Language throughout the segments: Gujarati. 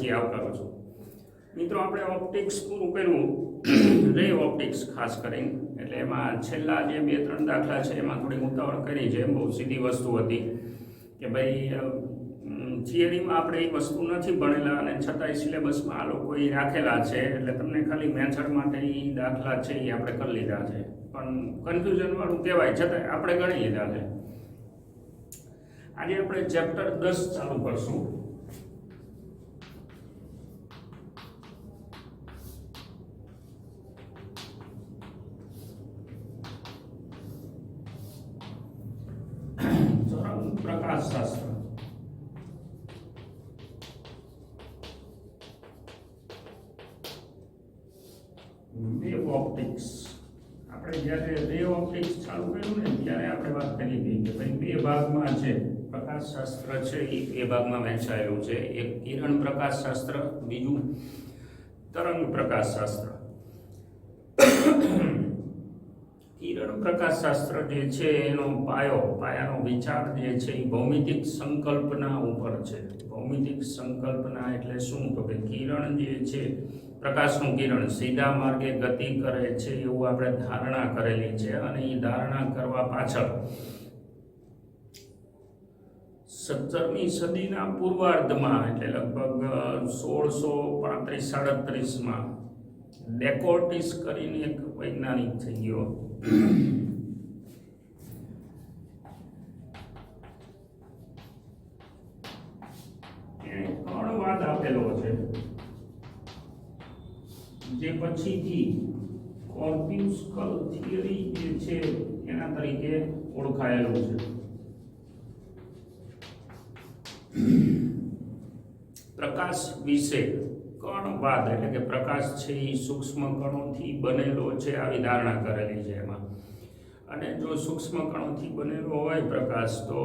ફરીથી આવકારું છું. મિત્રો, આપણે ઓપ્ટિક્સ પૂરું કર્યું. રે ઓપ્ટિક્સ ખાસ કરીને. એટલે એમાં છેલ્લા જે બે, ત્રણ દાખલા છે, એમાં થોડી ઉતાવળ કરી છે. બહુ સીધી વસ્તુ હતી કે ભાઈ થિયરીમાં આપણે એ વસ્તુ નથી ભણેલા અને છતાંય સિલેબસમાં આ લોકો એ રાખેલા છે. એટલે તમને ખાલી મેથડ માટે એ દાખલા છે એ આપણે કરી લીધા છે. પણ કન્ફ્યુઝન વાળું કહેવાય, છતાંય આપણે ગણી લીધા છે. આજે આપણે ચેપ્ટર દસ ચાલુ કરશું. એ ભાગમાં વહેંચાયેલું છે. એક કિરણ પ્રકાશ શાસ્ત્ર, બીજું તરંગ પ્રકાશ શાસ્ત્ર. કિરણ પ્રકાશ શાસ્ત્ર જે છે એનો પાયો, પાયાનો વિચાર જે છે એ ભૌમિતિક સંકલ્પના ઉપર છે. ભૌમિતિક સંકલ્પના એટલે શું? તો કે કિરણ જે છે, પ્રકાશનું કિરણ સીધા માર્ગે ગતિ કરે છે એવું આપણે ધારણા કરેલી છે અને એ ધારણા કરવા પાછળ સત્તરમી સદીના પૂર્વાર્ધમાં, એટલે લગભગ સોળસો પાંત્રીસ, સાડત્રીસમાં ડેકોર્ટિસ કરીને એક વૈજ્ઞાનિક થઈ ગયો. એણે કણવાદ આપેલો છે. જે પછીથી કોર્પ્યુસ્કલ થિયરી જે છે, એના તરીકે ઓળખાયેલું છે. પ્રકાશ વિશે કણવાદ એટલે કે પ્રકાશ છે એ સૂક્ષ્મ કણોથી બનેલો છે, આવી ધારણા કરેલી છે એમાં. અને જો સૂક્ષ્મ કણોથી બનેલો હોય પ્રકાશ, તો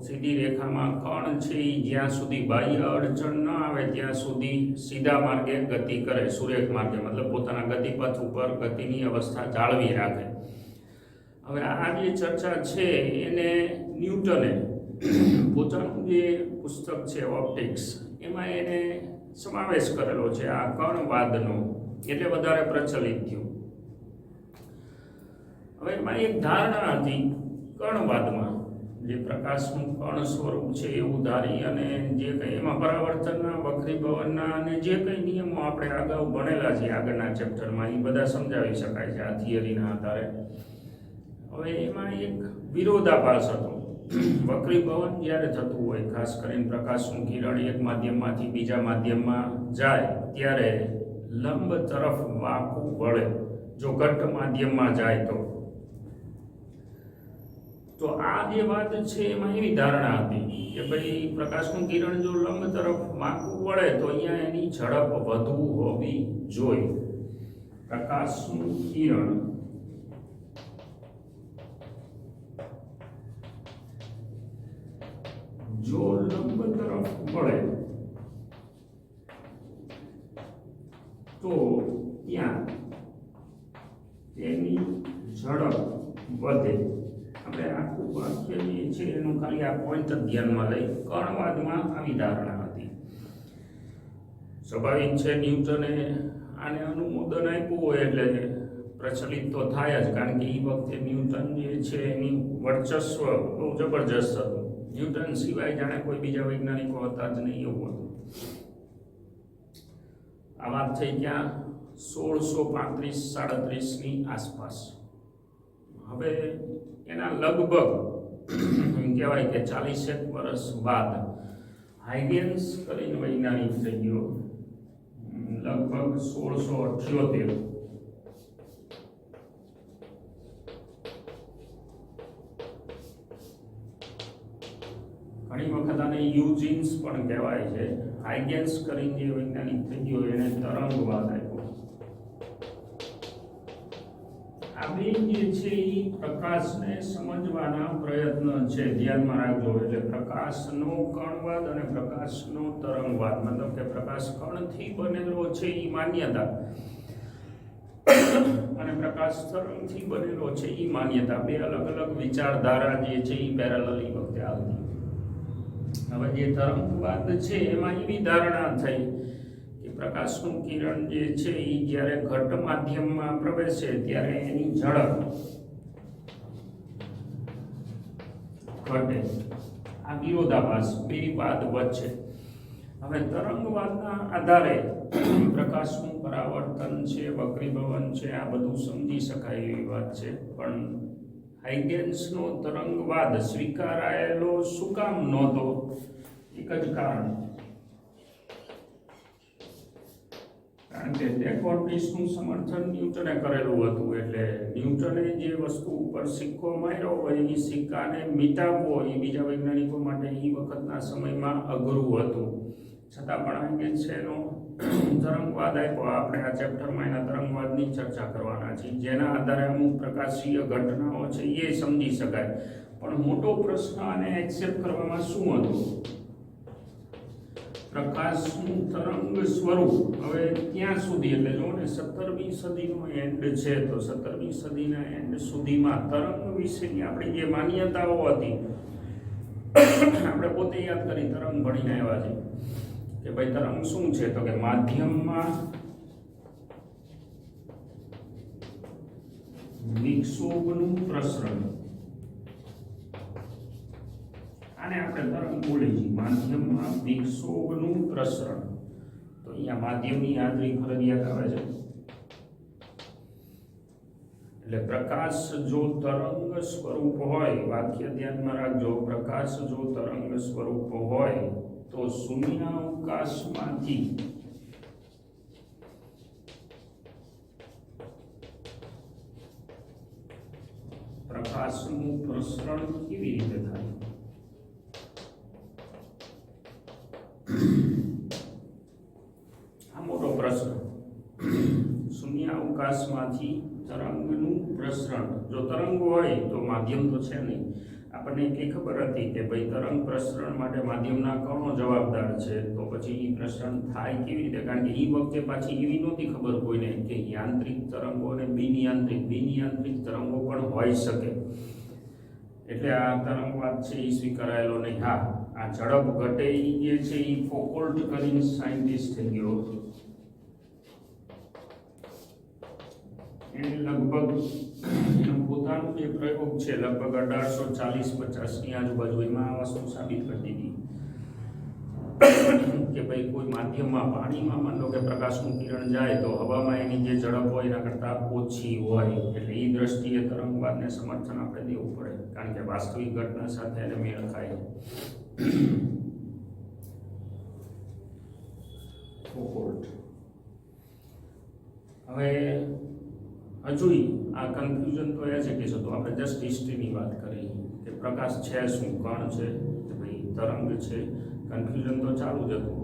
સીધી રેખામાં કણ છે એ જ્યાં સુધી બાહ્ય અડચણ ન આવે, ત્યાં સુધી સીધા માર્ગે ગતિ કરે, સુરેખ માર્ગે, મતલબ પોતાના ગતિપથ ઉપર ગતિની અવસ્થા જાળવી રાખે. હવે આ જે ચર્ચા છે, એને ન્યૂટને પોતાનું જે પુસ્તક છે ઓપ્ટિક્સ એમાં એને સમાવેશ કરેલો છે આ કણવાદનો, એટલે વધારે પ્રચલિત થયું. હવે એમાં એક ધારણા હતી કણવાદમાં, જે પ્રકાશનું કણ સ્વરૂપ છે એવું ધારી અને જે કંઈ એમાં પરાવર્તનના, વક્રીભવનના અને જે કંઈ નિયમો આપણે અગાઉ ભણેલા છે આગળના ચેપ્ટરમાં એ બધા સમજાવી શકાય છે આ થિયરીના આધારે. હવે એમાં એક વિરોધાભાસ હતો. વક્રીભવન જ્યારે થતું હોય, ખાસ કરીને પ્રકાશનું કિરણ એક માધ્યમમાંથી બીજા માધ્યમમાં જાય, ત્યારે લંબ તરફ વાંકું વળે. જો ઘટ્ટ માધ્યમમાં જાય તો. તો આ જે વાત છે એમાં એવી ધારણા હતી કે ભાઈ પ્રકાશનું કિરણ જો લંબ તરફ વાંકું વળે, તો અહીંયા એની ઝડપ વધુ હોવી જોઈએ. પ્રકાશનું કિરણ તેની ઝડપ વધે આપણે આખું વાક્ય જે છે એનું ખાલી આ પોઈન્ટ જ ધ્યાનમાં લઈ કણવાદમાં આવી ધારણા હતી. સ્વાભાવિક છે ન્યૂટને આને અનુમોદન આપ્યું હોય એટલે પ્રચલિત તો થાય જ, કારણ કે એ વખતે ન્યૂટન જે છે એની વર્ચસ્વ બહુ જબરજસ્ત હતું. ન્યૂટન સિવાય જાણે કોઈ બીજા વૈજ્ઞાનિકો હતા જ નહીં એવું હતું. આ વાત થઈ ક્યાં? સોળસો પાંત્રીસ સાડત્રીસની આસપાસ. હવે એના લગભગ કહેવાય કે ચાલીસેક વર્ષ બાદ હાઇગેન્સ કરીને વૈજ્ઞાનિક થઈ ગયો. લગભગ સોળસો અઠ્યોતેર. ઘણી વખત આને યુજીન્સ પણ કહેવાય છે. હાઇગેન્સ કરીને જે વૈજ્ઞાનિક થઈ ગયો, એને તરંગવાદ આપ્યો આ બે જે છે એ પ્રકાશને સમજવાના પ્રયત્ન છે. ધ્યાનમાં રાખજો. એટલે પ્રકાશનો કણવાદ અને પ્રકાશનો તરંગવાદ. મતલબ કે પ્રકાશ કણથી બનેલો છે એ માન્યતા. અને પ્રકાશ તરંગથી બનેલો છે એ માન્યતા. બે અલગ અલગ વિચારધારા જે છે એ પેરાલલી વખતે આવતી. હવે જે તરંગવાદ છે એમાં એવી ધારણા થઈ પ્રકાશનું કિરણ જે છે એ જ્યારે ઘટ માધ્યમમાં પ્રવેશે ત્યારે એની ઝડપ ઘટે. આ વિરોધાભાસ, બે વાદ વચ્ચે. હવે તરંગવાદના આધારે પ્રકાશનું પરાવર્તન છે, વક્રીભવન છે, આ બધું સમજી શકાય એવી વાત છે. પણ હાઇગેન્સનો તરંગવાદ સ્વીકારાયેલો શું કામ નહોતો? એક જ કારણ. કારણ કે ડેકોર્ટિસનું સમર્થન ન્યૂટને કરેલું હતું. એટલે ન્યૂટને જે વસ્તુ ઉપર સિક્કો માર્યો હોય એ સિક્કાને મિટાવવો એ બીજા વૈજ્ઞાનિકો માટે એ વખતના સમયમાં અઘરું હતું. છતાં પણ એનો તરંગવાદ આપ્યો. આપણે આ ચેપ્ટરમાં એના તરંગવાદની ચર્ચા કરવાના છીએ. જેના આધારે અમુક પ્રકાશીય ઘટનાઓ છે એ સમજી શકાય. પણ મોટો પ્રશ્ન આને એક્સેપ્ટ કરવામાં શું હતું? પ્રકાશનું તરંગ સ્વરૂપ. હવે ત્યાં સુધી એટલે જો ને સત્તરમી સદીનો એન્ડ છે, તો સત્તરમી સદીના એન્ડ સુધીમાં તરંગ વિશેની આપણી જે માન્યતાઓ હતી, આપણે પોતે યાદ કરી તરંગ ભણીને આવ્યા છે કે ભાઈ તરંગ શું છે? તો કે માધ્યમમાં વિક્ષોભનું પ્રસરણ. આને આપણે તરંગ બોલી છીએ માધ્યમમાં વિક્ષોભનું પ્રસરણ. તો અહીંયા માધ્યમની હાજરી ફરજિયાત આવે છે. એટલે પ્રકાશ જો તરંગ સ્વરૂપ હોય, વાક્ય ધ્યાનમાં રાખજો, પ્રકાશ જો તરંગ સ્વરૂપ હોય, તો શૂન્યાવકાશમાંથી પ્રકાશનું પ્રસરણ કેવી રીતે થાય? તરંગનું પ્રસરણ. જો તરંગ હોય તો માધ્યમ તો છે નહીં. આપણને એટલી ખબર હતી કે ભાઈ તરંગ પ્રસરણ માટે માધ્યમના કણો જવાબદાર છે. તો પછી એ પ્રસરણ થાય કેવી રીતે? કારણ કે એ વખતે પાછી એવી નહોતી ખબર કોઈને કે યાંત્રિક તરંગો અને બિનયાંત્રિક. બિનયાંત્રિક તરંગો પણ હોઈ શકે. એટલે આ તરંગવાદ છે એ સ્વીકારાયેલો નહીં. હા, આ ઝડપ ઘટે જે છે એ ફોકોલ્ટ કરીને સાયન્ટિસ્ટ થઈ ગયો. એને લગભગ એનો પોતાનો જે પ્રયોગ છે લગભગ અઢારસો ચાલીસ પચાસની આજુબાજુ એમાં આ વસ્તુ સાબિત કરી દીધી. કે ભાઈ કોઈ માધ્યમમાં પાણીમાં માન કે પ્રકાશનું કિરણ જાય તો હવામાં એની જે ઝડપ હોય એના કરતાં ઓછી હોય. એટલે એ દ્રષ્ટિએ તરંગવાદને સમર્થન આપણે દેવું પડે. કારણ કે વાસ્તવિક ઘટના સાથે એને મેળ ખાય. હવે હજુય આ કન્ફ્યુઝન તો એ છે કે તો આપણે જસ્ટ હિસ્ટ્રીની વાત કરી કે પ્રકાશ છે શું, કણ છે, કે ભાઈ તરંગ છે કન્ફ્યુઝન તો ચાલુ જ હતું.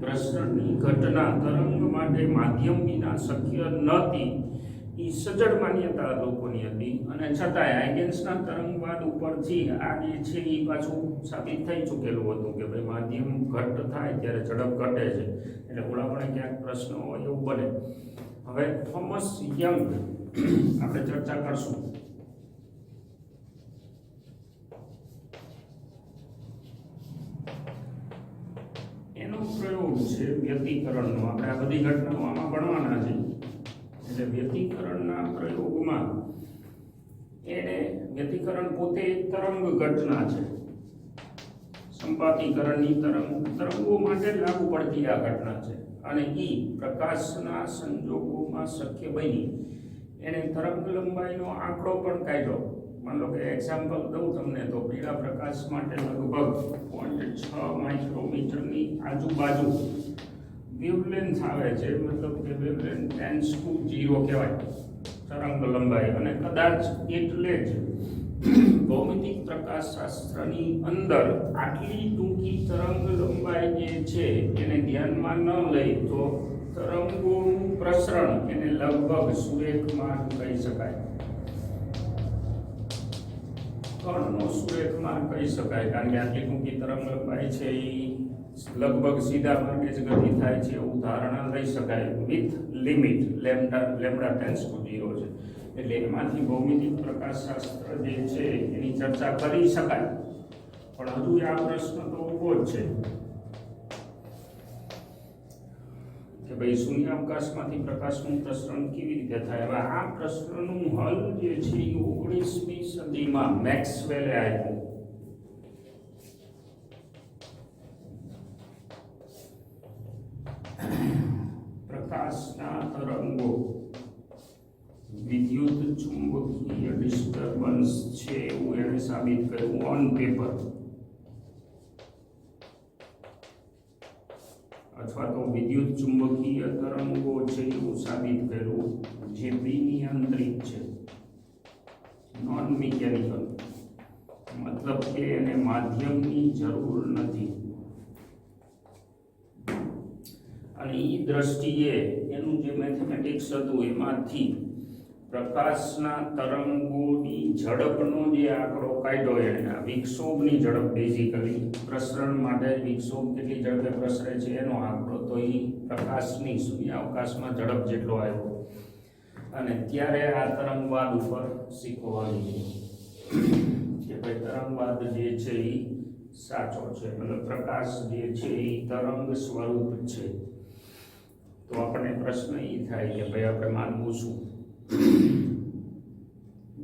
પ્રસરણની ઘટના તરંગ માટે માધ્યમ વિના શક્ય નહોતી. એ સજ્જડ માન્યતા લોકોની હતી અને છતાંય હાઇગેન્સના તરંગવાદ ઉપરથી આ જે છે એ પાછું સાબિત થઈ ચૂકેલું હતું કે ભાઈ માધ્યમ ઘટ થાય ત્યારે ઝડપ ઘટે છે. એટલે ઓલા પણ ક્યાંક પ્રશ્ન હોય એવું બને. હવે થોમસ યંગ આપણે ચર્ચા કરશું. એનો પ્રયોગ છે વ્યક્તિકરણનો આપણે આ બધી ઘટનાઓ આમાં ભણવાના છે. એટલે વ્યક્તિકરણના પ્રયોગમાં એને વ્યતિકરણ પોતે એક તરંગ ઘટના છે. સંપાતીકરણની તરંગ તરંગો માટે લાગુ પડતી આ ઘટના છે. અને એ પ્રકાશના સંજોગોમાં શક્ય બની. એને તરંગ લંબાઈનો આંકડો પણ કાઢ્યો. માનલો કે એક્ઝામ્પલ દઉં તમને તો પીળા પ્રકાશ માટે લગભગ પોઈન્ટ છ માઇક્રોમીટરની આજુબાજુ વેવલેન્થ આવે છે. મતલબ કે વેવલેન્થ ટેન્સ ટુ ઝીરો કહેવાય. તરંગ લંબાઈ. અને કદાચ એટલે જ ભૌમિતિક પ્રકાશશાસ્ત્રની અંદર આટલી ટૂંકી તરંગ લંબાઈ જે છે એને ધ્યાનમાં ન લઈ તો તરંગોનું પ્રસરણ એને લગભગ સુરેખ માર્ગ કહી શકાય. કણનો સુરેખ માર્ગ કહી શકાય કારણ કે આટલી ટૂંકી તરંગ લંબાઈ છે એ લગભગ સીધા માર્ગે જ ગતિ થાય છે ધારણા લઈ શકાય. With limit lambda lambda tends to zero છે. એટલે એમાંથી ભૌમિતિક પ્રકાશશાસ્ત્ર જે છે, એની ચર્ચા કરી શકાય. પણ હજુ આ પ્રશ્ન તો ઊભો જ છે. કે ભાઈ, શૂન્યાવકાશમાંથી પ્રકાશનું પ્રસરણ કેવી રીતે થાય? હવે આ પ્રશ્નનું હલ જે છે એ ઓગણીસમી સદીમાં મેક્સવેલે આપ્યું. ડિસ્ટર્બન્સ છે એવું એણે સાબિત કર્યું ઓન પેપર અથવા તો વિદ્યુત ચુંબકીય તરંગો છે એવું સાબિત કર્યું જે વિનિયંત્રિત છે. નોન મિકેનિકલ મતલબ કે એને માધ્યમની જરૂર નથી. અને એ દ્રષ્ટિએ એનું જે મેથેમેટિક્સ હતું, એમાંથી પ્રકાશના તરંગોની ઝડપનો જે આંકડો કાઢ્યો એણે વિક્ષોભની ઝડપ બેઝિકલી પ્રસરણ માટે વિક્ષોભ કેટલી ઝડપે પ્રસરે છે એનો આંકડો તો એ પ્રકાશની શૂન્યાવકાશમાં ઝડપ જેટલો આવ્યો. અને ત્યારે આ તરંગવાદ ઉપર શીખવાની કે ભાઈ તરંગવાદ જે છે એ સાચો છે, મતલબ પ્રકાશ જે છે એ તરંગ સ્વરૂપ છે. તો આપણને પ્રશ્ન એ થાય કે ભાઈ આપણે માનવું શું?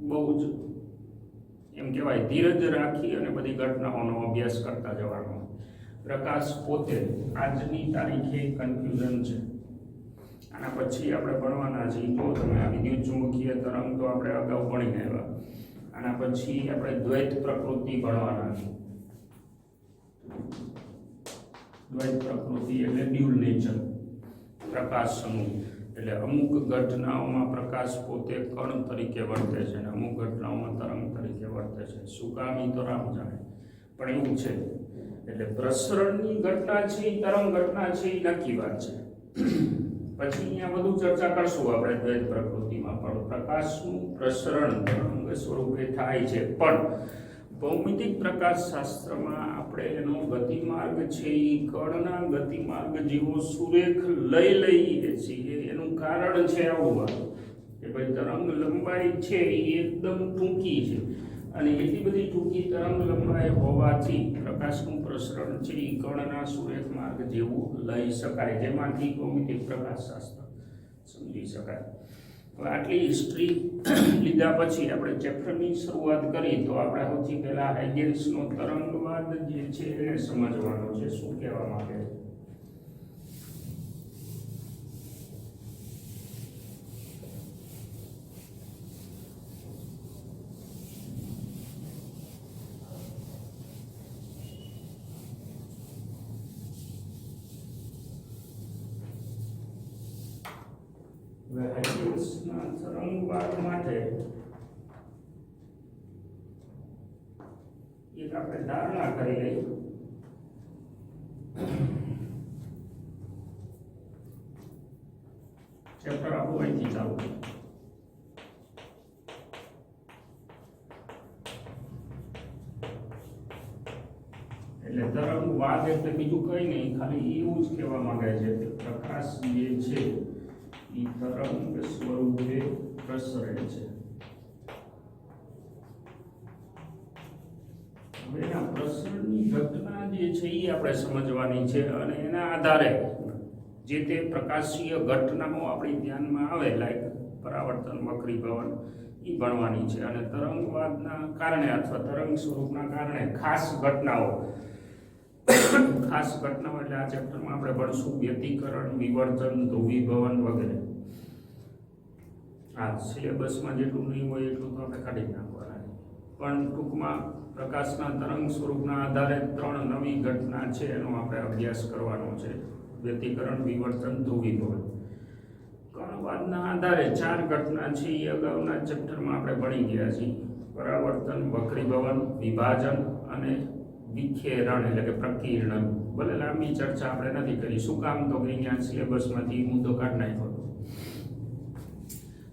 બહુ જ એમ કહેવાય, ધીરજ રાખી અને બધી ઘટનાઓનો અભ્યાસ કરતા જવાનો. પ્રકાશ પોતે આજની તારીખે કન્ફ્યુઝન છે. આના પછી આપણે ભણવાના છીએ. જો તમે આ વિદ્યુત ચુંબકીય તરંગ તો આપણે અગાઉ ભણી આવ્યા આના પછી આપણે દ્વૈત પ્રકૃતિ ભણવાના છે દ્વૈત પ્રકૃતિ એટલે ડ્યુલ નેચર પ્રકાશનું એટલે અમુક ઘટનાઓમાં પ્રકાશ પોતે કણ તરીકે વર્તે છે અને અમુક ઘટનાઓમાં તરંગ તરીકે વર્તે છે. શું કામ તો રામ જાણે. પણ એવું છે. એટલે પ્રસરણની ઘટના છે એ તરંગ ઘટના છે, એ નક્કી વાત છે. પછી અહીંયા વધુ ચર્ચા કરશું આપણે દ્વૈત પ્રકૃતિમાં પણ. પ્રકાશનું પ્રસરણ તરંગ સ્વરૂપે થાય છે. પણ ભૌમિતિક પ્રકાશશાસ્ત્રમાં આપણે એનો ગતિમાર્ગ છે એ કણના ગતિમાર્ગ જેવો સુરેખ લઈ લઈએ છીએ. એનું કારણ છે આવું કે ભાઈ તરંગ લંબાઈ છે એ એકદમ ટૂંકી છે. અને એટલી બધી ટૂંકી તરંગ લંબાઈ હોવાથી પ્રકાશનું પ્રસરણ છે એ કણના સુરેખ માર્ગ જેવું લઈ શકાય. જેમાંથી ભૌમિતિક પ્રકાશશાસ્ત્ર સમજી શકાય. આટલી હિસ્ટ્રી લીધા પછી આપણે ચેપ્ટરની શરૂઆત કરી તો આપણે સૌથી પહેલાં હાઇગેન્સનો તરંગવાદ જે છે એને સમજવાનો છે, શું કહેવા માંગે છે હવે હાઇગેન્સના તરંગવાદ માટે એક આપણે ધારણા કરી લઈએ ચેપ્ટર આપણું અહીંથી ચાલુ છે. એટલે તરંગવાદ એટલે બીજું કંઈ નહીં, ખાલી એવું જ કહેવા માંગે છે કે પ્રકાશ જે છે એ તરંગ સ્વરૂપે પ્રસરે છે. હવે એના પ્રસરણની ઘટના જે છે એ આપણે સમજવાની છે અને એના આધારે જે તે પ્રકાશીય ઘટનાઓ આપણી ધ્યાનમાં આવે લાઈક પરાવર્તન, વક્રીભવન એ ભણવાની છે. અને તરંગવાદના કારણે અથવા તરંગ સ્વરૂપના કારણે ખાસ ઘટનાઓ ખાસ ઘટનાઓ એટલે આ ચેપ્ટરમાં આપણે ભણશું વ્યતિકરણ, વિવર્તન, ધ્રુવીભવન વગેરે. આ સિલેબસમાં જેટલું નહીં હોય એટલું તો આપણે કાઢી નાખવાના પણ ટૂંકમાં પ્રકાશના તરંગ સ્વરૂપના આધારે ત્રણ નવી ઘટના છે એનો આપણે અભ્યાસ કરવાનો છે. વ્યતિકરણ, વિવર્તન, ધ્રુવીભવન. કણવાદના આધારે ચાર ઘટના છે એ અગાઉના ચેપ્ટરમાં આપણે ભણી ગયા છીએ. પરાવર્તન, વક્રીભવન, વિભાજન અને વિખેરણ એટલે કે પ્રકીર્ણ. ભલે લાંબી ચર્ચા આપણે નથી કરી. શું કામ તો કે અહીંયા સિલેબસમાંથી મુદ્દો કાઢી નાખ્યો?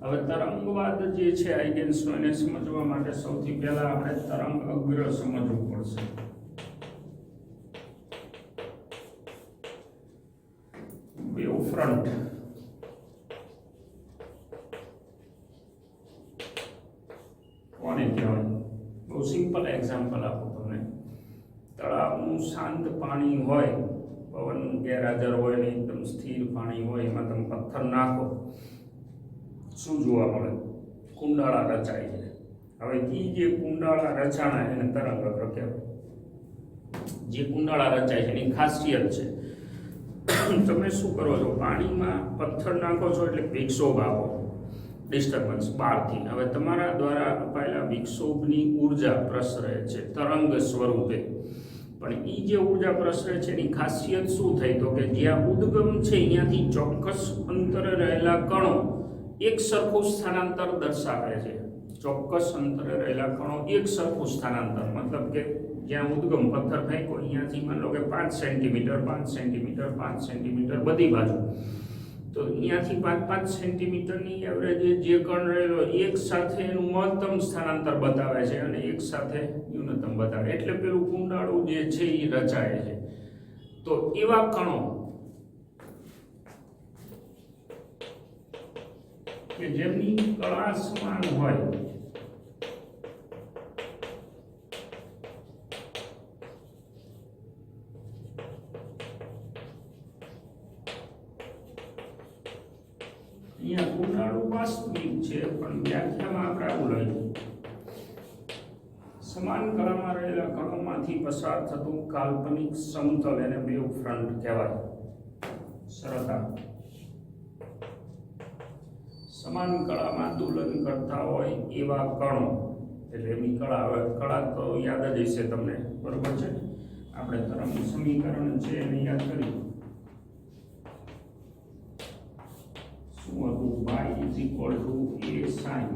હવે તરંગવાદ જે છે આઈગેન્સનો એને સમજવા માટે સૌથી પહેલા આપણે તરંગ અગ્ર સમજવું પડશે. બે ફ્રન્ટ પાણી હોય પવન ગેરહાજર હોય ને એકદમ સ્થિર પાણી હોય, એમાં તમે પથ્થર નાખો, શું જોવા મળે? કુંડાળા રચાય છે. હવે એ જે કુંડાળા રચાણા એને તરંગ કહેવાય જે કુંડાળા રચાય છે, એની ખાસિયત છે. તમે શું કરો છો? પાણીમાં પથ્થર નાખો છો એટલે વિક્ષોભ આપો ડિસ્ટર્બન્સ બહારથી. હવે તમારા દ્વારા અપાયેલા વિક્ષોભની ઊર્જા પ્રસરે છે, તરંગ સ્વરૂપે. પણ એ જે ઊર્જા પ્રસરે છે એની ખાસિયત શું થઈ તો કે જ્યાં ઉદ્ગમ છે અહીંયાથી ચોક્કસ અંતરે રહેલા કણો એક સરખું સ્થાનાંતર દર્શાવે છે. ચોક્કસ અંતરે રહેલા કણો એક સરખું સ્થાનાંતર. મતલબ કે જ્યાં ઉદ્ગમ પથ્થર ફેંકો અહીંયાથી માની કે પાંચ સેન્ટીમીટર પાંચ સેન્ટીમીટર પાંચ સેન્ટીમીટર બધી બાજુ. તો અહીંયાથી પાંચ પાંચ સેન્ટીમીટરની એવરેજ જે કણ રહેલો, એક સાથે એનું મહત્તમ સ્થાનાંતર બતાવે છે અને એક સાથે ન્યૂનતમ બતાવે એટલે પેલું કુંડાળું જે છે એ રચાય છે. તો એવા કણો કે જેમની કળા સમાન હોય અહીંયા કુંડાળું વાસ્તવિક છે, પણ વ્યાખ્યામાં આપણે આવું લખ્યું. સમાન કળામાં રહેલા કણોમાંથી પસાર થતું કાલ્પનિક સમતલ એને વેવ ફ્રન્ટ કહેવાય. સરળતા. સમાન કળામાં દોલન કરતા હોય એવા કણો, એટલે એની કળા હવે કળા તો યાદ જ હશે તમને. બરોબર છે? આપણે તરંગ સમીકરણ છે એને યાદ કર્યું. હતું equal to a sine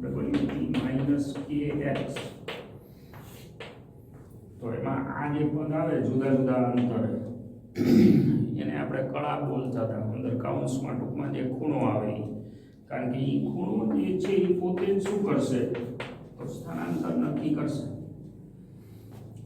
wt minus minus તો એમાં આ જે પદ આવે જુદા જુદા અંતરે, એને આપણે કળા બોલતા હતા. અંદર કાઉન્સમાં ટૂંકમાં જે ખૂણો આવે કારણ કે એ ખૂણો જે છે એ પોતે શું કરશે? તો સ્થાનાંતર નક્કી કરશે.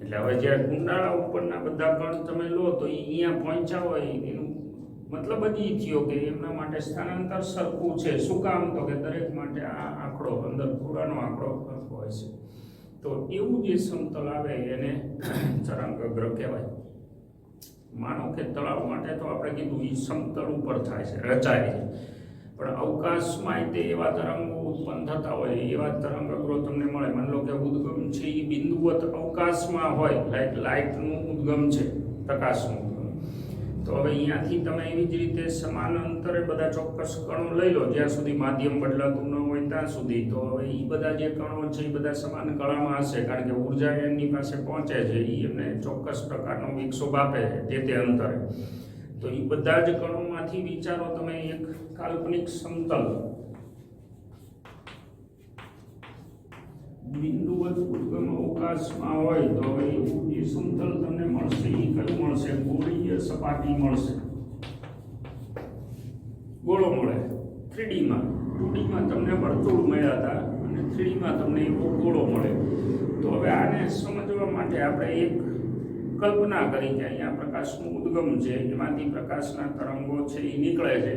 એટલે હવે જ્યારે કુંડાળા ઉપરના બધા કણ તમે લો તો એ અહીંયા પહોંચ્યા હોય, એનું મતલબ જ એ થયો કે એમના માટે સ્થાનાંતર સરખું છે. શું કામ? તો કે દરેક માટે આ આંકડો, અંદર પૂરાનો આંકડો સરખો હોય છે. તો એવું જે સમતલ આવે એને તરંગગ્રહ કહેવાય. માનો કે તળાવ માટે તો આપણે કીધું એ સમતલ ઉપર થાય છે, રચાય છે. પણ અવકાશમાં તે એવા તરંગો ઉત્પન્ન થતા હોય, એવા તરંગગ્રહ તમને મળે. માની લો કે ઉદ્ગમ છે એ બિંદુવત અવકાશમાં હોય લાઈક લાઇટનું ઉદ્ગમ છે, પ્રકાશનું. તો હવે અહીંયાથી તમે એવી જ રીતે સમાન અંતરે બધા ચોક્કસ કણો લઈ લો. જ્યાં સુધી માધ્યમ બદલાતું ન હોય ત્યાં સુધી. તો હવે એ બધા જે કણો છે એ બધા સમાન કળામાં હશે. કારણ કે ઊર્જા એમની પાસે પહોંચે છે. એ એમને ચોક્કસ પ્રકારનો વિક્ષોભ આપે છે તે તે અંતરે. તો એ બધા જ કણોમાંથી વિચારો તમે એક કાલ્પનિક સમતલ બિંદુવત ઉદ્ગમ અવકાશમાં હોય તો એવું સમતલ તમને મળશે એ કયું મળશે? ગોળીય સપાટી મળશે. ગોળો મળે. થ્રીડીમાં. ટુડીમાં તમને વર્તુળ મળ્યા હતા અને થ્રીડીમાં તમને એવો ગોળો મળે. તો હવે આને સમજવા માટે આપણે એક કલ્પના કરી કે અહીંયા પ્રકાશનું ઉદ્ગમ છે, એમાંથી પ્રકાશના તરંગો છે એ નીકળે છે.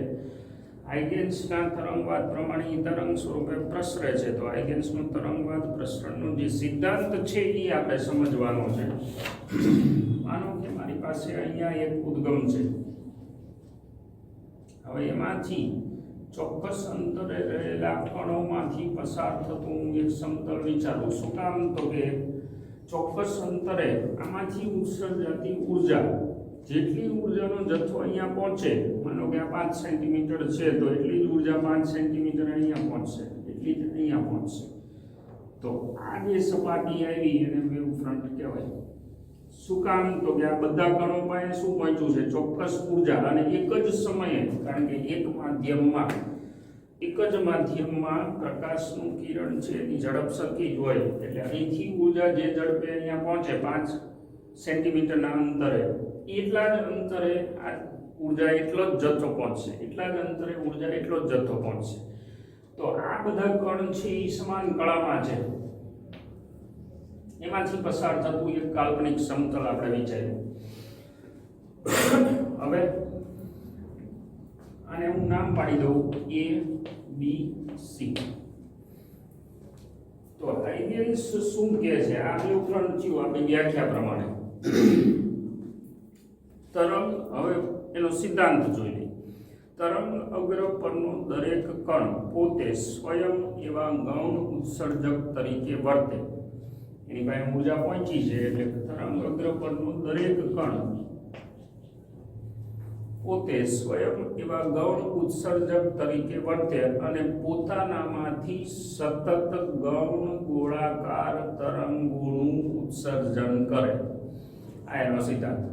આઈગેન્સના તરંગવાદ પ્રમાણે તરંગ સ્વરૂપે પ્રસરે છે. તો આઈગેન્સનો તરંગવાદ પ્રસરણનો જે સિદ્ધાંત છે એ આપણે સમજવાનો છે. માનો કે મારી પાસે અહીંયા એક ઉદ્ગમ છે. હવે એમાંથી ચોક્કસ અંતરે રહેલા કણોમાંથી પસાર થતું હું એક સમતલ વિચારું શું કામ? તો કે ચોક્કસ અંતરે આમાંથી ઉત્સર્જાતી ઊર્જા જેટલી ઉર્જાનો જથ્થો અહીંયા પહોંચે, માનો કે આ પાંચ સેન્ટીમીટર છે, તો એટલી જ ઊર્જા પાંચ સેન્ટીમીટર અહીંયા પહોંચશે, એટલી જ અહીંયા પહોંચશે. તો આ જે સપાટી આવી એને વેવ ફ્રન્ટ કહેવાય. શું કામ? તો કે આ બધા કણો પાસે શું પહોંચ્યું છે? ચોક્કસ ઊર્જા. અને એક જ સમયે, કારણ કે એક માધ્યમમાં, એક જ માધ્યમમાં પ્રકાશનું કિરણ છે, એની ઝડપ સરખી જ હોય. એટલે અહીંથી ઊર્જા જે ઝડપે અહીંયા પહોંચે પાંચ સેન્ટીમીટરના અંતરે એટલા જ અંતરે આ ઊર્જા એટલો જ જથ્થો પહોંચશે. એટલા જ અંતરે ઊર્જા એટલો જ જથ્થો પહોંચશે. તો આ બધા કણ છે એ સમાન કળામાં છે. એમાંથી પસાર થતું એક કાલ્પનિક સમતલ આપણે વિચાર્યું. હવે નામ પાડી દઉં એ બી સી તો હાઇગેન્સ શું કહે છે? આ વિવરણ થયું આપણી વ્યાખ્યા પ્રમાણે તરંગ હવે એનો સિદ્ધાંત જોઈએ તરંગ અગ્ર પરનો દરેક કણ પોતે સ્વયં એવા ગૌણ ઉત્સર્જક તરીકે વર્તે. એની પાસે ઊર્જા પહોંચી છે એટલે તરંગ અગ્ર પરનો દરેક કણ પોતે સ્વયં એવા ગૌણ ઉત્સર્જક તરીકે વર્તે અને પોતાનામાંથી સતત ગૌણ ગોળાકાર તરંગોનું ઉત્સર્જન કરે. આ એનો સિદ્ધાંત.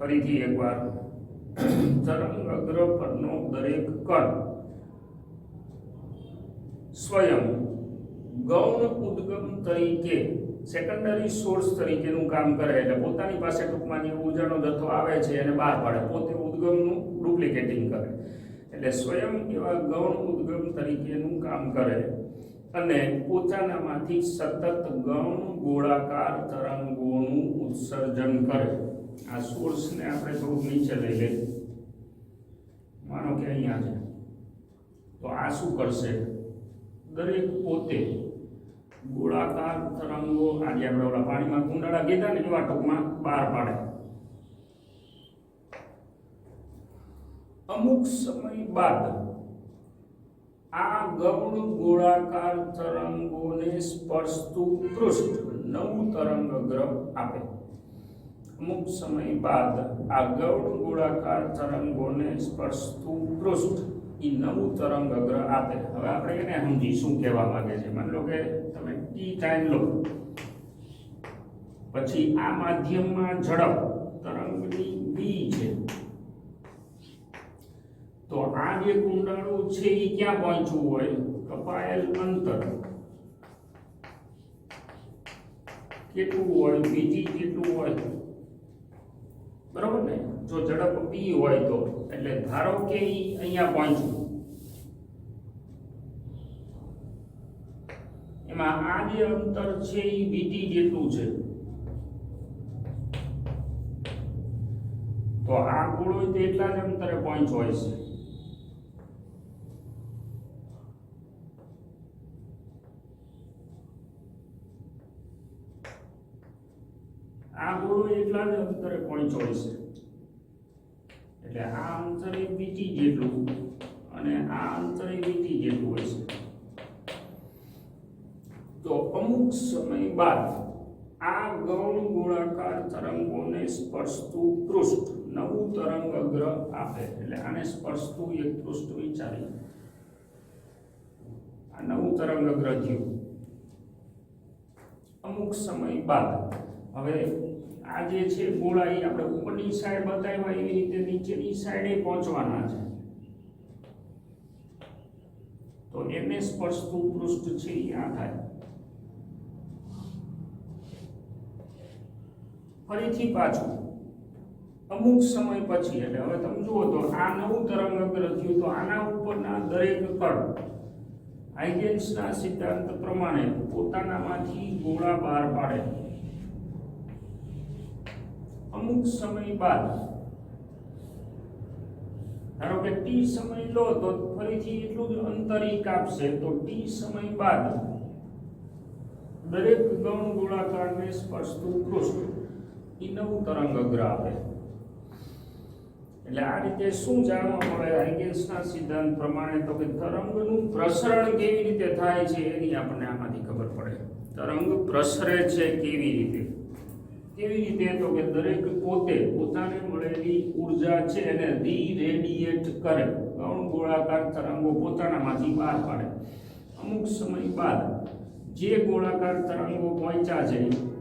ફરીથી એકવાર તરંગ અગ્ર પરનો દરેક કણ સ્વયં ગૌણ ઉદ્ગમ તરીકે સેકન્ડરી સોર્સ તરીકેનું કામ કરે એટલે પોતાની પાસે ટૂંકમાં જે ઉર્જાનો જથ્થો આવે છે એને બહાર પાડે. પોતે ઉદ્ગમનું ડુપ્લિકેટિંગ કરે. એટલે સ્વયં એવા ગૌણ ઉદ્ગમ તરીકેનું કામ કરે અને પોતાનામાંથી સતત ગૌણ ગોળાકાર તરંગોનું ઉત્સર્જન કરે. આ સોર્સને આપણે થોડુંક નીચે લઈ લઈએ. માનો કે અહીંયા છે. તો આ શું કરશે? દરેક પોતે ગોળાકાર તરંગો આજે આપણે ઓલા પાણીમાં કુંડાળા કીધા ને એવા ટૂંકમાં બહાર પાડે. અમુક સમય બાદ આ ગૌણ ગોળાકાર તરંગોને સ્પર્શતું પૃષ્ઠ નવું તરંગ ગ્રહ આપે. અમુક સમય બાદ આ ગૌણ ગોળાકાર તરંગોને સ્પર્શતું પૃષ્ઠ એ નવું તરંગ અગ્ર આપે. હવે આપણે એને સમજી શું કહેવા માંગે છે. માની લો કે તમે ટી ટાઈમ લો. પછી આ માધ્યમમાં ઝડપ તરંગની બી છે. તો આ જે કુંડાળું છે એ ક્યાં પહોંચવું હોય? કપાયેલ અંતર. કેટલું હોય? બીજી કેટલું હોય? બરોબર ને? જો ઝડપ બી હોય તો. એટલે ધારો કે ઈ અહીંયા પહોંચ્યું. એમાં આ જે અંતર છે એ બીટી જેટલું છે. તો આ ગોળો એટલા જ અંતરે પહોંચ હોય છે. આ ગોળો એટલા જ અંતરે હોય એટલે આ અંતરે બીજી જેટલું અને આ અંતરે બીજી જેટલું હોય છે. તો અમુક સમય બાદ આ ગૌણ ગોળાકાર તરંગોને સ્પર્શતું પૃષ્ઠ, નવું તરંગ અગ્ર આપે. એટલે આને સ્પર્શતું એક પૃષ્ઠ વિચારી આ નવું તરંગ અગ્ર થયું. અમુક સમય બાદ, હવે આ જે છે ગોળા એ આપણે ઉપરની સાઈડ બતાવ્યા, એવી રીતે નીચેની સાઈડે પહોંચવાના છે. તો એને સ્પર્શતું પૃષ્ઠ છે, એ આ થાય. ફરીથી પાછું. અમુક સમય પછી, એટલે હવે તમે જુઓ તો આ નવું તરંગ અગ્ર થયું, તો આના ઉપરના દરેક કણ હાઇગેન્સના સિદ્ધાંત પ્રમાણે પોતાનામાંથી ગોળા બહાર પાડે. અમુક સમય બાદ, ધારો કે ટી સમય લો તો ફરીથી એટલું જ અંતર કાપશે, તો ટી સમય બાદ દરેક ગૌણ ગોળાકારને સ્પર્શતું પૃષ્ઠ એ નવું તરંગ અગ્ર આપે. એટલે આ રીતે શું જાણવા મળે? હાઇગેન્સના સિદ્ધાંત પ્રમાણે તો કે તરંગનું પ્રસરણ કેવી રીતે થાય છે, એની આપણને આમાંથી ખબર પડે. તરંગ પ્રસરે છે કેવી રીતે? કેવી રીતે તો કે દરેક પોતે પોતાને મળેલી ઊર્જા છે એને રીરેડિયેટ કરે. ગૌણ ગોળાકાર તરંગો પોતાનામાંથી બહાર પાડે. અમુક સમય બાદ જે ગોળાકાર તરંગો પહોંચ્યા છે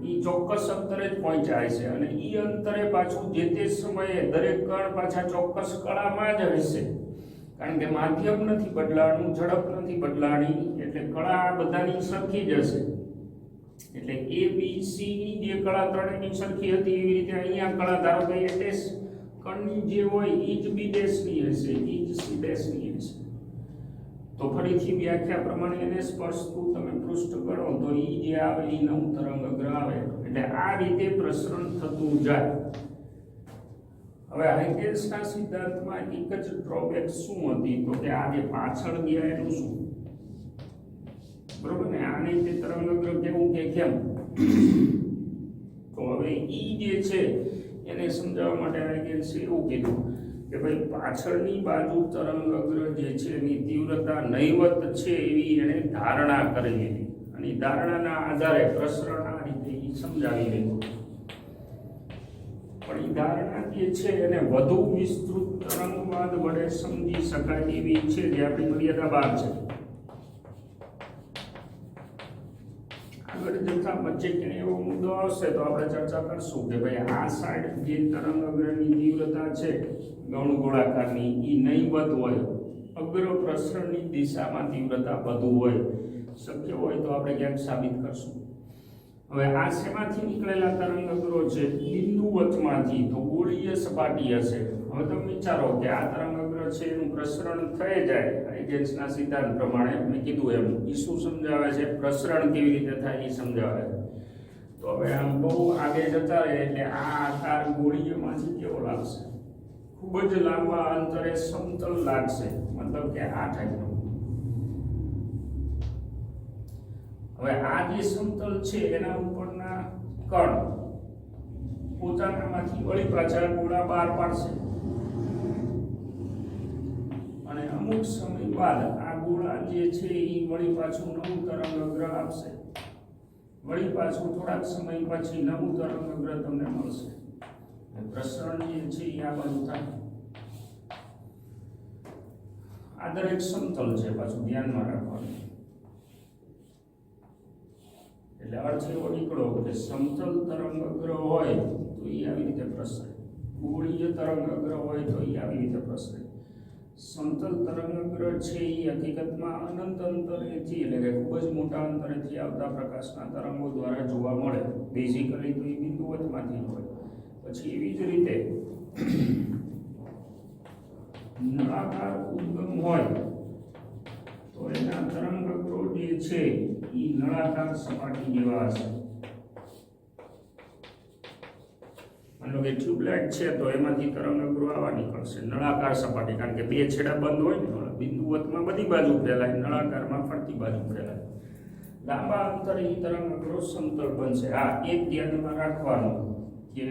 એ ચોક્કસ અંતરે જ પહોંચાય છે અને એ અંતરે પાછું જે તે સમયે દરેક કણ પાછા ચોક્કસ કળામાં જ હશે. કારણ કે માધ્યમ નથી બદલાણું, ઝડપ નથી બદલાણી, એટલે કળા બધાની સરખી જ હશે. એટલે એ બી સી ની જે કળા ત્રણેયની સરખી હતી એવી રીતે અહીંયા કળા ધારો કે એ ડેશ કણની જે હોય એ જ બી ડેશની હશે, એ જ સી ડેશની હશે. તો ફરીથી વ્યાખ્યા પ્રમાણે એને સ્પર્શતું તમે પૃષ્ઠ કરો તો એ જે આવે એ નવું તરંગ અગ્ર આવે, એટલે આ રીતે પ્રસરણ થતું જાય. હવે હાઇગેન્સના સિદ્ધાંતમાં એક જ ડ્રોબેક શું હતી? તો કે આ જે પાછળ ગયા એનું શું? બરોબર ને? આને તે તરંગગ્ર કેવું કે કેમ? તો હવે ઈ જે છે, એને સમજાવવા માટે હાઇગેન્સે એવું કીધું કે ભાઈ, પાછળની બાજુ તરંગગ્ર જે છે, એની તીવ્રતા નહીવત છે એવી એણે ધારણા કરેલી લીધી. અને ધારણાના આધારે પ્રસરણ આ રીતે એ સમજાવી રહ્યું પણ એ ધારણા જે છે, એને વધુ વિસ્તૃત તરંગવાદ વડે સમજી શકાય એવી છે જે આપણી મર્યાદા બહાર છે. આગળ જતા વચ્ચે ક્યાંય એવો મુદ્દો આવશે તો આપણે ચર્ચા કરશું કે ભાઈ આ સાઈડ જે તરંગ અગ્રની તીવ્રતા છે, ગૌણ ગોળાકારની એ નહીવત હોય, અગ્ર પ્રસરણની દિશામાં તીવ્રતા વધુ હોય, શક્ય હોય તો આપણે ક્યાંક સાબિત કરશું. હવે આ શેમાંથી નીકળેલા તરંગ અગ્રો છે? બિંદુવતમાંથી તો ગોળીય સપાટી હશે. હવે તમે વિચારો કે આ તરંગ છે એનું પ્રસરણ થઈ જાય હાઇગેન્સના સિદ્ધાંત પ્રમાણે મેં કીધું એમ. એ શું સમજાવે છે? પ્રસરણ કેવી રીતે થાય એ સમજાવે તો હવે આમ બહુ આગળ જતા રહે એટલે આ આકાર ગોળીઓમાંથી કેવો લાગશે? ખૂબ જ લાંબા અંતરે સમતલ લાગશે, મતલબ કે આ ટાઈપનું હવે આ જે સમતલ છે, એના ઉપરના કણ પોતાનામાંથી વળી પાછા ગોળા બહાર પાડશે અને સમય બાદ આ ગોળા જે છે એ વળી પાછું નવું તરંગ અગ્ર આપશે. વળી પાછું થોડાક સમય પછી નવું તરંગ અગ્ર તમને મળશે. પ્રસરણ જે છે એ આ બાજુ થાય. આ દરેક સમતલ છે પાછું ધ્યાનમાં રાખવાનું. એટલે અર્થ એવો નીકળો કે સમતલ તરંગ અગ્ર હોય તો એ આવી રીતે પ્રસરે. ગોળીય તરંગ અગ્ર હોય તો એ આવી રીતે પ્રસરે. સમતલ તરંગ અગ્ર છે એ હકીકતમાં અનંત અંતરેથી એટલે કે ખૂબ જ મોટા અંતરેથી આવતા પ્રકાશના તરંગો દ્વારા જોવા મળે. બેઝિકલી તો એ બિંદુવતમાંથી હોય. પછી એવી જ રીતે નળાકાર ઉદ્ગમ હોય તો એના તરંગગ્રો જે છે એ નળાકાર સપાટી જેવા હશે. માનો કે ટ્યુબલાઇટ છે, તો એમાંથી તરંગગ્રુ આવા નીકળશે નળાકાર સપાટી, કારણ કે બે છેડા બંધ હોય ને બિંદુવતમાં બધી બાજુ ફેલાય, નળાકારમાં ફરતી બાજુ ફેલાય. લાંબા અંતરે એ તરંગગ્રુ સમતલ બનશે. હા, એક ધ્યાનમાં રાખવાનું કે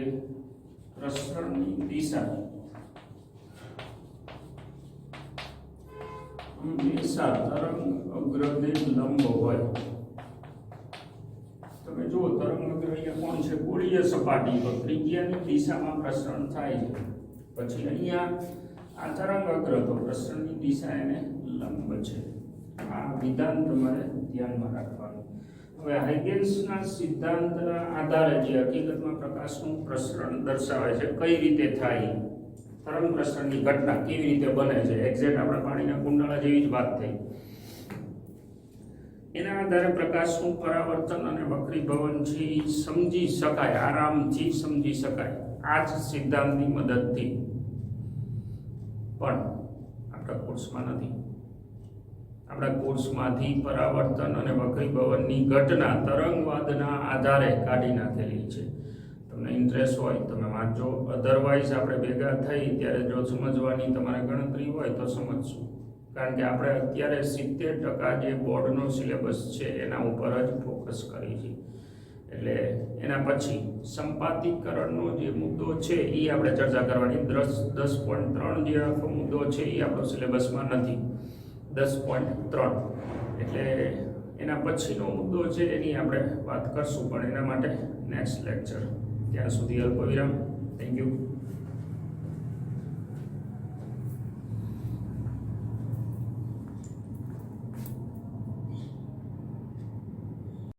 પ્રસરણની દિશા. હંમેશા તરંગ અગ્રને લંબ હોય. તમે જુઓ તરંગ અગ્ર અહીંયા કોણ છે? ગોળીય સપાટી પર ત્રિજ્યાની દિશામાં પ્રસરણ થાય છે. પછી અહીંયા આ તરંગ અગ્ર તો પ્રસરણની દિશા એને લંબ છે. આ વિધાન તમારે ધ્યાનમાં રાખવાનું. હવે હાઇગેન્સના સિદ્ધાંતના આધારે જે હકીકતમાં પ્રકાશનું પ્રસરણ દર્શાવે છે, કઈ રીતે થાય? તરંગ પ્રસરણની ઘટના કેવી રીતે બને છે? એક્ઝેક્ટ આપણે પાણીના કુંડાળા જેવી જ વાત થઈ. એના આધારે પ્રકાશનું પરાવર્તન અને વક્રીભવન છે એ સમજી શકાય, આરામથી સમજી શકાય. આ જ સિદ્ધાંતની મદદથી. પણ આપણા કોર્સમાં નથી. આપણા કોર્સમાંથી પરાવર્તન અને વક્રીભવનની ઘટના તરંગવાદના આધારે કાઢી નાખેલી છે. તમને ઇન્ટરેસ્ટ હોય, તમે વાંચો. અધરવાઇઝ આપણે ભેગા થઈ ત્યારે જો સમજવાની તમારે ગણતરી હોય તો સમજશું. કારણ કે આપણે અત્યારે સિત્તેર ટકા જે બોર્ડનો સિલેબસ છે, એના ઉપર જ ફોકસ કરી છે એટલે એના પછી સંપાતિકરણનો જે મુદ્દો છે એ આપણે ચર્ચા કરવાની. દસ દસ પોઈન્ટ ત્રણ જે આખો મુદ્દો છે એ આપણો સિલેબસમાં નથી. દસ પોઈન્ટ ત્રણ. એટલે એના પછીનો મુદ્દો છે, એની આપણે વાત કરશું. પણ એના માટે નેક્સ્ટ લેક્ચર ત્યાં સુધી અલ્પ વિરામ થેન્ક યુ